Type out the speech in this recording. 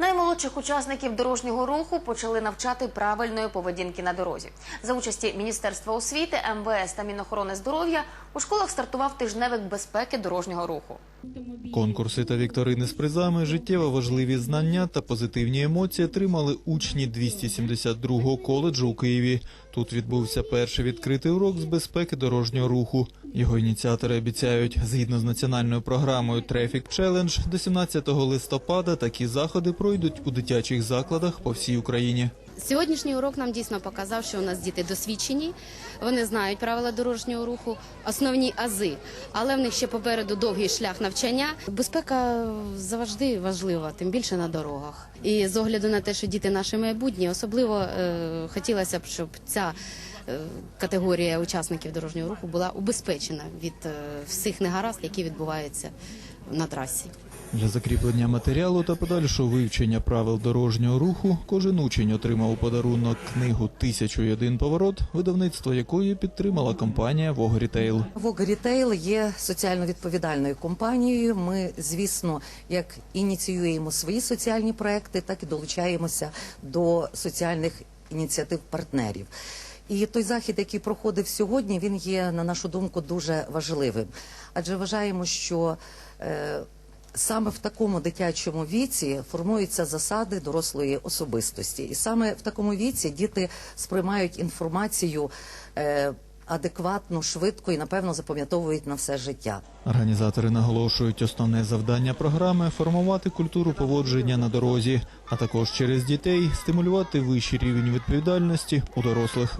Наймолодших учасників дорожнього руху почали навчати правильної поведінки на дорозі. За участі Міністерства освіти, МВС та Мінохорони здоров'я у школах стартував тижневик безпеки дорожнього руху. Конкурси та вікторини з призами, життєво важливі знання та позитивні емоції отримали учні 272-го коледжу у Києві. Тут відбувся перший відкритий урок з безпеки дорожнього руху. Його ініціатори обіцяють, згідно з національною програмою Traffic Challenge, до 17 листопада такі заходи пройдуть у дитячих закладах по всій Україні. Сьогоднішній урок нам дійсно показав, що у нас діти досвідчені, вони знають правила дорожнього руху, основні ази, але в них ще попереду довгий шлях навчання. Безпека завжди важлива, тим більше на дорогах. І з огляду на те, що діти наше майбутнє, особливо е, хотілося б, щоб ця е, категорія учасників дорожнього руху була убезпечена від е, всіх негаразд, які відбуваються на трасі. Для закріплення матеріалу та подальшого вивчення правил дорожнього руху кожен учень отримав у подарунок книгу «1001 поворот, видавництво якої підтримала компанія. Vogue Retail є соціально відповідальною компанією. Ми, звісно, як ініціюємо свої соціальні проекти, так і долучаємося до соціальних ініціатив партнерів. І той захід, який проходив сьогодні, він є, на нашу думку, дуже важливим. Адже вважаємо, що е, саме в такому дитячому віці формуються засади дорослої особистості. І саме в такому віці діти сприймають інформацію. Е, адекватно, швидко і напевно запам'ятовують на все життя. Організатори наголошують, основне завдання програми формувати культуру поводження на дорозі, а також через дітей стимулювати вищий рівень відповідальності у дорослих.